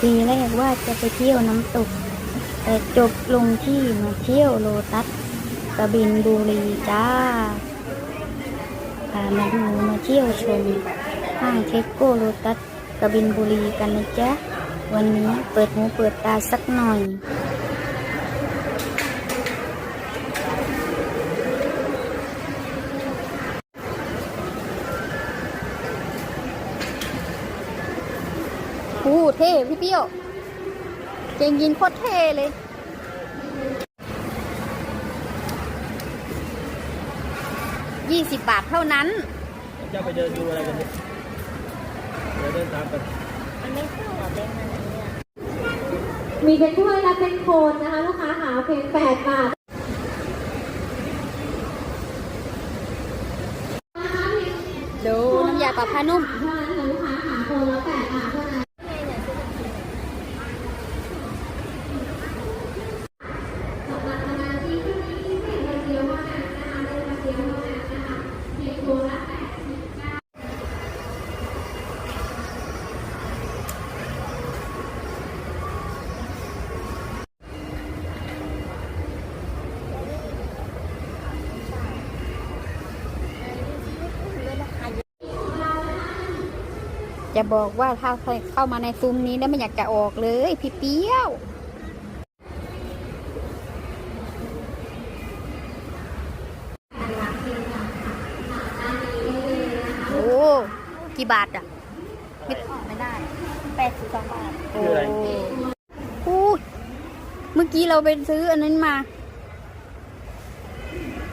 ทีแรกว่าจะไปเที่ยวน้ำตก แต่จบลงที่มาเที่ยวโลตัสกระบินบุรีจ้าพามาดูมาเที่ยวชมห้างเทคโกโลตัสกระบินบุรีกันนะจ๊ะ วันนี้เปิดหูเปิดตาสักหน่อย อู้เท่พี่เปี้ยวเกงยินโคตรเท่เลย ยี่สิบบาทเท่านั้นเจ้าไปเดินดูอะไรกันเนี่ยเดี๋ยวเดินตามกันมีเป็นถ้วยและเป็นโคนนะคะ ลูกค้าหาเพียงแปดบาทดูน้ำยาปรับผ้านุ่มเท่านั้นค่ะลูกค้าหาโคนละแปด จะบอกว่าถ้าเข้ามาในซุ้มนี้แล้วไม่อยากจะออกเลย พี่เปี้ยวโอ้กี่บาทอะไม่ไม่ได้แปดสิบสองบาทโอ้โอ้เมื่อกี้เราไปซื้ออันนั้นมา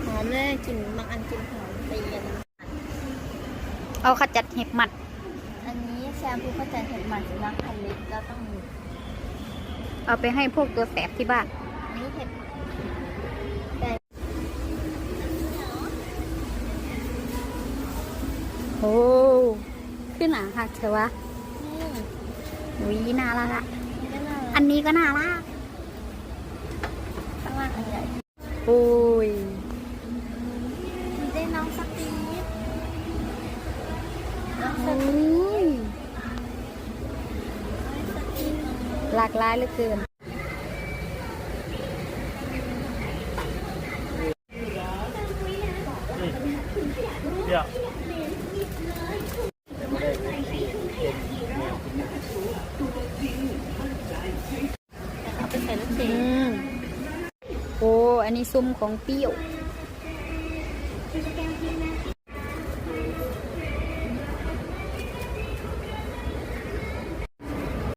หอมเลยกลิ่นบางอันกลิ่นหอมตีกันเอาขจัดเห็บหมัดอัน นี้แชมพูขจัดเห็บหมันสุนัขพันธุ์เล็กก็ต้องมีเอาไปให้พวกตัวแสบที่บ้าน อันนี้เห็บโอ้ขึ้นหนาหักเถอะวะนี่อุ้ยน่ารักอะนี่ก็น่ารัอักนนี้ก็น่ารักข้างล่างอันใหญ่โอ้ยมีได้น้องสตีฟน้องสโอ้ตีฟย หลากหลายเหลือเกินเดี๋ยวเอาไปใส่ลูกชิ้อืนมโอ้ อันนี้ซุ้มของเปรี้ยวกิจกรรมทีมง